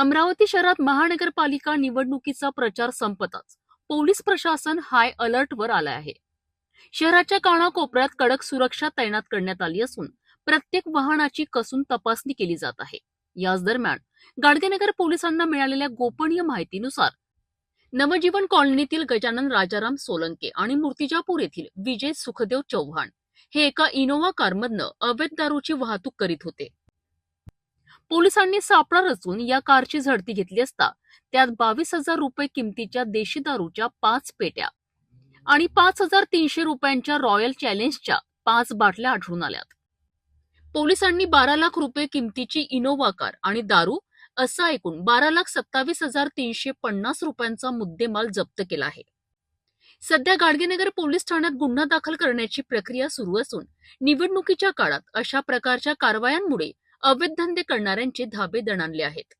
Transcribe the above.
अमरावती शहरात महानगरपालिका निवडणुकीचा प्रचार संपताच. पोलीस प्रशासन हाय अलर्टवर आलं आहे. शहराच्या कानाकोपऱ्यात कडक सुरक्षा तैनात करण्यात आली असून प्रत्येक वाहनाची कसून तपासणी केली जात आहे. याच दरम्यान गाडगेनगर पोलिसांना मिळालेल्या गोपनीय माहितीनुसार नवजीवन कॉलनीतील गजानन राजाराम सोलंके आणि मूर्तिजापूर येथील विजय सुखदेव चव्हाण हे एका इनोव्हा कारमधनं अवैध दारूची वाहतूक करीत होते. पोलिसांनी सापळा रचून या कारची झडती घेतली असता त्यात बावीस हजार रुपये किमतीच्या देशी दारूच्या पाच पेट्या आणि पाच हजार तीनशे रुपयांच्या रॉयल चॅलेंजच्या पाच बाटल्या आढळून आल्यात. पोलिसांनी बारा लाख रुपये किमतीची इनोव्हा कार आणि दारू असा एकूण बारा लाख सत्तावीस हजार तीनशे पन्नास रुपयांचा मुद्देमाल जप्त केला आहे. सध्या गाडगेनगर पोलीस ठाण्यात गुन्हा दाखल करण्याची प्रक्रिया सुरू असून निवडणुकीच्या काळात अशा प्रकारच्या कारवायांमुळे अवैध धंदे करणाऱ्यांचे धाबे दणाणले आहेत.